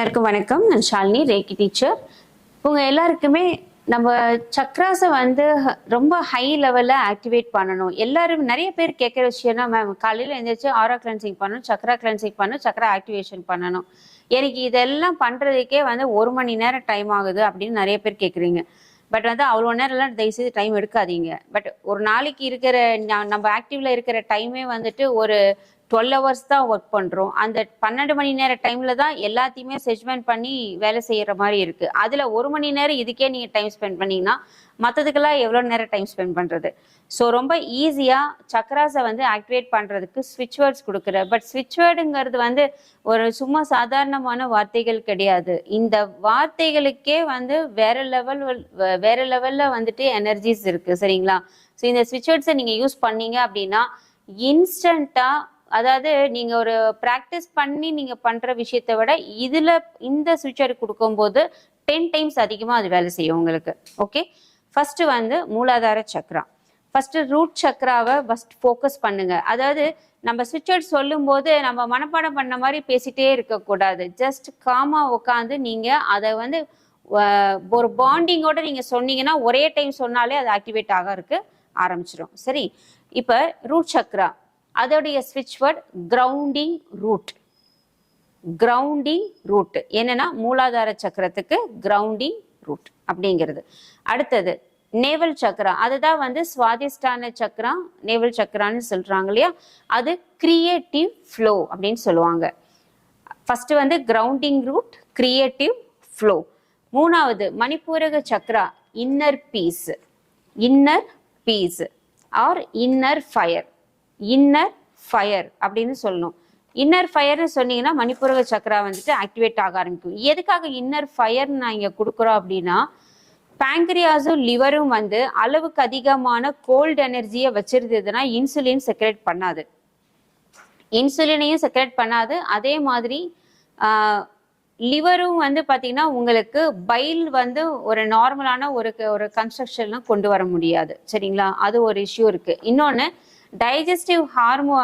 எல்லாருக்கும் வணக்கம். நான் ஷாலினி ரேக்கி டீச்சர். உங்க எல்லாருக்குமே நம்ம சக்ராஸை வந்து ரொம்ப ஹை லெவலில் ஆக்டிவேட் பண்ணணும். எல்லாரும் நிறைய பேர் கேட்குற விஷயம்னா மேம் காலையில் எழுந்திரிச்சு ஆரா கிளென்சிங் பண்ணணும் சக்ரா கிளென்சிங் பண்ணணும் சக்ரா ஆக்டிவேஷன் பண்ணணும். எனக்கு இதெல்லாம் பண்ணுறதுக்கே வந்து ஒரு மணி நேரம் டைம் ஆகுது அப்படின்னு நிறைய பேர் கேட்குறீங்க பட் வந்து அவ்வளோ நேரம்லாம் தயவுசெய்து டைம் எடுக்காதீங்க. பட் ஒரு நாளைக்கு இருக்கிற நம்ம ஆக்டிவில் இருக்கிற டைமே வந்துட்டு ஒரு டுவெல் ஹவர்ஸ் தான் ஒர்க் பண்ணுறோம் அந்த பன்னெண்டு மணி நேர டைமில் தான் எல்லாத்தையுமே செஜ்மெண்ட் பண்ணி வேலை செய்கிற மாதிரி இருக்குது அதில் ஒரு மணி நேரம் இதுக்கே நீங்கள் டைம் ஸ்பெண்ட் பண்ணிங்கன்னா மற்றதுக்கெல்லாம் எவ்வளோ நேரம் டைம் ஸ்பெண்ட் பண்ணுறது ஸோ ரொம்ப ஈஸியாக சக்ராஸை வந்து ஆக்டிவேட் பண்ணுறதுக்கு ஸ்விட்ச் வேர்ட்ஸ் கொடுக்குற. பட் ஸ்விட்ச் வேர்டுங்கிறது வந்து ஒரு சும்மா சாதாரணமான வார்த்தைகள் கிடையாது. இந்த வார்த்தைகளுக்கே வந்து வேற லெவல் வேற லெவலில் வந்துட்டு எனர்ஜிஸ் இருக்குது சரிங்களா? ஸோ இந்த ஸ்விட்ச் வேர்ட்ஸை நீங்கள் யூஸ் பண்ணீங்க அப்படின்னா இன்ஸ்டண்ட்டாக அதாவது நீங்க ஒரு ப்ராக்டிஸ் பண்ணி நீங்க பண்ற விஷயத்தை விட இதுல இந்த சுவிட்சர் கொடுக்கும்போது டென் டைம்ஸ் அதிகமா அது வேலை செய்யும் உங்களுக்கு. ஓகே ஃபர்ஸ்ட் வந்து மூலாதார சக்கரா ஃபர்ஸ்ட் ரூட் சக்கராவை ஃபர்ஸ்ட் ஃபோக்கஸ் பண்ணுங்க. அதாவது நம்ம சுவிட்சர் சொல்லும்போது நம்ம மனப்பாடம் பண்ண மாதிரி பேசிட்டே இருக்கக்கூடாது. ஜஸ்ட் காமா உட்காந்து நீங்க அதை வந்து ஒரு பாண்டிங்கோட நீங்க சொன்னீங்கன்னா ஒரே டைம் சொன்னாலே அது ஆக்டிவேட் ஆக இருக்கு ஆரம்பிச்சிடும் சரி? இப்போ ரூட் சக்ரா. அதோடைய ஸ்விட்ச் word grounding root grounding root என்னன்னா மூலாதார சக்கரத்துக்கு கிரவுண்டிங் ரூட் அப்படிங்கிறது. அடுத்தது நேவல் சக்கரா அதுதான் வந்து சுவாதிஷ்டான சக்கரா நேவல் சக்கரான்னு சொல்றாங்க இல்லையா? அது கிரியேட்டிவ் ஃப்ளோ அப்படின்னு சொல்லுவாங்க. ஃபர்ஸ்ட் வந்து கிரவுண்டிங் ரூட் கிரியேட்டிவ் ஃப்ளோ மூணாவது Manipuraka chakra inner peace inner peace or inner fire inner fire அப்படின்னு சொல்லணும். இன்னர் ஃபயர்னு சொன்னீங்கன்னா மணிப்பூரக சக்கரா வந்துட்டு ஆக்டிவேட் ஆக ஆரம்பிக்கும். எதுக்காக இன்னர் ஃபயர் நான் இங்கே கொடுக்குறோம் அப்படின்னா பேங்க்ரியாஸும் லிவரும் வந்து அளவுக்கு அதிகமான கோல்டு எனர்ஜியை வச்சிருந்ததுன்னா இன்சுலின் செக்ரேட் பண்ணாது. இன்சுலினையும் செக்ரேட் பண்ணாது. அதே மாதிரி லிவரும் வந்து பார்த்தீங்கன்னா உங்களுக்கு பைல் வந்து ஒரு நார்மலான ஒரு ஒரு கன்ஸ்ட்ரக்ஷன்லாம் கொண்டு வர முடியாது. சரிங்களா? அது ஒரு இஷ்யூ இருக்கு. இன்னொன்று டைஜஸ்டிவ் ஹார்மோ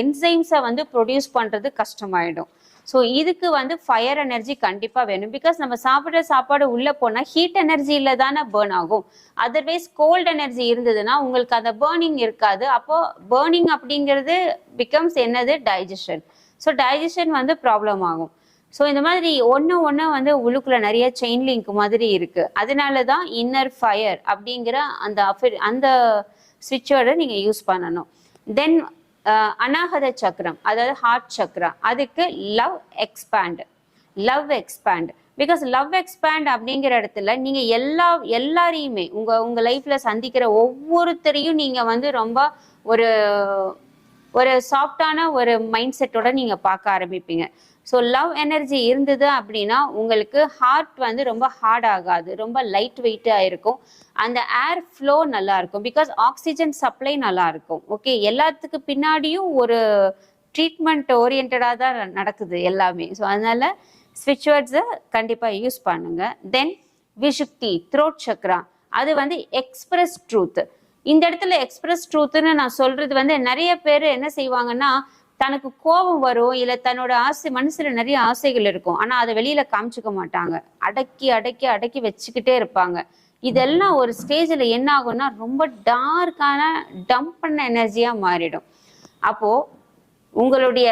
என்சைம்ஸை வந்து ப்ரொடியூஸ் பண்ணுறது கஷ்டமாயிடும். ஸோ இதுக்கு வந்து ஃபயர் எனர்ஜி கண்டிப்பாக வேணும். பிகாஸ் நம்ம சாப்பிட்ற சாப்பாடு உள்ளே போனால் ஹீட் எனர்ஜியில் தானே பேர்ன் ஆகும். அதர்வைஸ் கோல்ட் எனர்ஜி இருந்ததுன்னா உங்களுக்கு அந்த பேர்னிங் இருக்காது. அப்போது பேர்னிங் அப்படிங்கிறது பிகம்ஸ் என்னது? டைஜஷன் ஸோ டைஜஷன் வந்து ப்ராப்ளம் ஆகும். ஸோ இந்த மாதிரி ஒன்று ஒன்று வந்து உள்ளுக்குள்ள நிறைய செயின் லிங்க் மாதிரி இருக்கு. அதனால தான் இன்னர் ஃபயர் அப்படிங்கிற அந்த affi- அந்த சுவிட்சோட நீங்கள் யூஸ் பண்ணணும். தென் அனாகத சக்கரம் அதாவது ஹார்ட் சக்கரம் அதுக்கு love expand love expand because love expand அப்படிங்கிற இடத்துல நீங்க எல்லா எல்லாரையுமே உங்க உங்க லைஃப்ல சந்திக்கிற ஒவ்வொருத்தரையும் நீங்க வந்து ரொம்ப ஒரு ஒரு சாஃப்டான ஒரு மைண்ட் செட்டோட நீங்க பார்க்க ஆரம்பிப்பீங்க. ஸோ லவ் எனர்ஜி இருந்தது அப்படின்னா உங்களுக்கு ஹார்ட் வந்து ரொம்ப ஹார்ட் ஆகாது ரொம்ப லைட் வெயிட்டாக இருக்கும். அந்த ஏர் ஃப்ளோ நல்லா இருக்கும். பிகாஸ் ஆக்சிஜன் சப்ளை நல்லா இருக்கும். ஓகே எல்லாத்துக்கு பின்னாடியும் ஒரு ட்ரீட்மெண்ட் ஓரியன்டாக தான் நடக்குது எல்லாமே. ஸோ அதனால ஸ்விட்ச் வேர்ட்ஸை கண்டிப்பாக யூஸ் பண்ணுங்க. தென் விஷுக்தி த்ரோட் சக்ரா அது வந்து எக்ஸ்பிரஸ் ட்ரூத் இந்த இடத்துல எக்ஸ்பிரஸ் ட்ரூத்னு நான் சொல்றது வந்து நிறைய பேர் என்ன செய்வாங்கன்னா தனக்கு கோபம் வரும் இல்ல தன்னோட ஆசை மனசுல நிறைய ஆசைகள் இருக்கும். ஆனா அதை வெளியில காமிச்சுக்க மாட்டாங்க. அடக்கி அடக்கி அடக்கி வச்சுக்கிட்டே இருப்பாங்க. இதெல்லாம் ஒரு ஸ்டேஜ்ல என்ன ஆகும்னா ரொம்ப டார்க்கான டம்ப் பண்ண எனர்ஜியா மாறிடும். அப்போ உங்களுடைய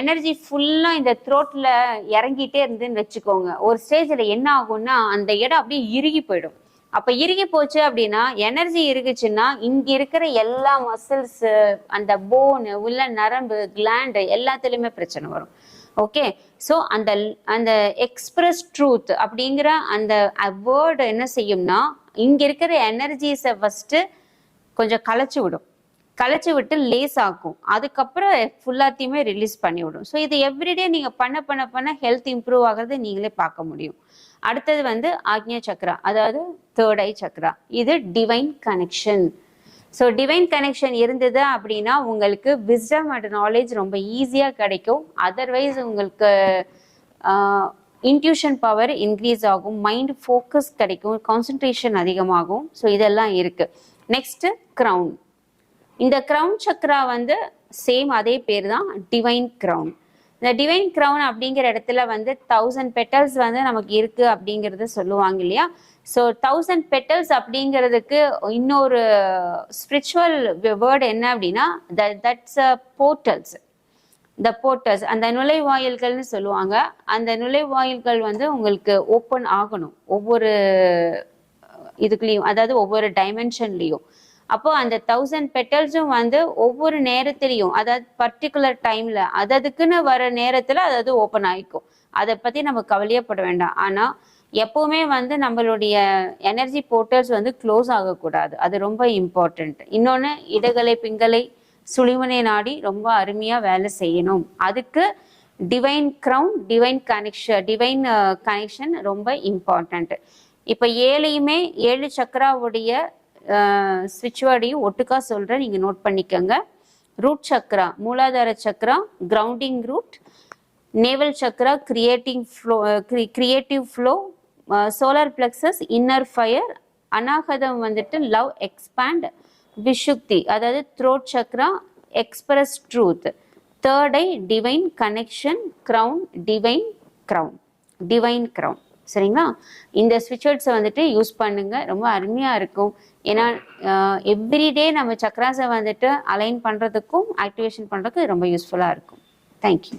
எனர்ஜி ஃபுல்லா இந்த த்ரோட்ல இறங்கிட்டே இருந்துன்னு வச்சுக்கோங்க. ஒரு ஸ்டேஜ்ல என்ன ஆகும்னா அந்த இடம் அப்படியே இறுகி போயிடும். அப்ப இறுகி போச்சு அப்படின்னா எனர்ஜி இருக்குச்சுன்னா இங்க இருக்கிற எல்லா மசில்ஸ் அந்த போனு உள்ள நரம்பு கிளாண்டு எல்லாத்துலயுமே பிரச்சனை வரும். ஓகே ஸோ அந்த அந்த எக்ஸ்பிரஸ் ட்ரூத் அப்படிங்கிற அந்த வேர்டு என்ன செய்யும்னா இங்க இருக்கிற எனர்ஜிஸை ஃபஸ்ட்டு கொஞ்சம் கலைச்சு விடும். கலைச்சு விட்டு லேஸ் ஆக்கும். அதுக்கப்புறம் ஃபுல்லாத்தையுமே ரிலீஸ் பண்ணி விடும். ஸோ இது எவ்ரிடே நீங்க பண்ண பண்ண பண்ண ஹெல்த் இம்ப்ரூவ் ஆகிறது நீங்களே பார்க்க முடியும். அடுத்தது வந்து ஆக்ஞா சக்ரா அதாவது தேர்ட் ஐ சக்ரா. இது divine connection so divine connection இருந்தது அப்படின்னா உங்களுக்கு விஸ்டம் அண்ட் நாலேஜ் ரொம்ப ஈஸியாக கிடைக்கும். அதர்வைஸ் உங்களுக்கு இன்ட்யூஷன் பவர் இன்க்ரீஸ் ஆகும். மைண்ட் ஃபோக்கஸ் கிடைக்கும். கான்சன்ட்ரேஷன் அதிகமாகும். ஸோ இதெல்லாம் இருக்குது நெக்ஸ்ட்டு க்ரௌன் இந்த க்ரௌன் சக்ரா வந்து சேம் அதே பேர் தான் டிவைன் க்ரௌன் இந்த டிவைன் க்ரௌன் அப்படிங்கிற இடத்துல வந்து தௌசண்ட் பெட்டல்ஸ் வந்து நமக்கு இருக்கு அப்படிங்கறத சொல்லுவாங்க இல்லையா? ஸோ தௌசண்ட் பெட்டல்ஸ் அப்படிங்கிறதுக்கு இன்னொரு ஸ்பிரிச்சுவல் வேர்டு என்ன அப்படின்னா the that's a portals the portals அந்த நுழைவாயில்கள்னு சொல்லுவாங்க. அந்த நுழைவாயில்கள் வந்து உங்களுக்கு ஓப்பன் ஆகணும். ஒவ்வொரு இதுக்குலேயும் அதாவது ஒவ்வொரு டைமென்ஷன்லேயும் அப்போ அந்த தௌசண்ட் பெட்டல்ஸும் வந்து ஒவ்வொரு நேரத்திலையும் அதாவது பர்டிகுலர் டைம்ல அததுக்குன்னு வர நேரத்துல அதாவது ஓப்பன் ஆயிக்கும். அதை பத்தி நம்ம கவலையப்பட வேண்டாம். ஆனா எப்பவுமே வந்து நம்மளுடைய எனர்ஜி போர்ட்டல்ஸ் வந்து க்ளோஸ் ஆகக்கூடாது. அது ரொம்ப இம்பார்ட்டன்ட் இன்னொன்று இடகலை பிங்கலை சுழிமனை நாடி ரொம்ப அருமையா வேலை செய்யணும். அதுக்கு divine crown divine connection divine connection ரொம்ப இம்பார்ட்டன்ட் இப்போ ஏழையுமே ஏழு சக்கராவுடைய ஸ்விட்ச் வேர்டையும் ஒட்டுக்கா சொல்கிறேன் நீங்கள் நோட் பண்ணிக்கோங்க. Root chakra Muladhara chakra grounding root navel chakra creating flow creative flow solar plexus inner fire Anahatam வந்துட்டு லவ் எக்ஸ்பேண்ட் விஷுக்தி அதாவது throat chakra express truth third eye divine connection crown divine crown divine crown சரிங்களா? இந்த ஸ்விட்சர்ட்ஸை வந்துட்டு use பண்ணுங்க. ரொம்ப அருமையாக இருக்கும். ஏன்னா எவ்ரிடே நம்ம சக்ராஸை வந்துட்டு அலைன் பண்ணுறதுக்கும் ஆக்டிவேஷன் பண்ணுறதுக்கும் ரொம்ப யூஸ்ஃபுல்லாக இருக்கும். தேங்க்யூ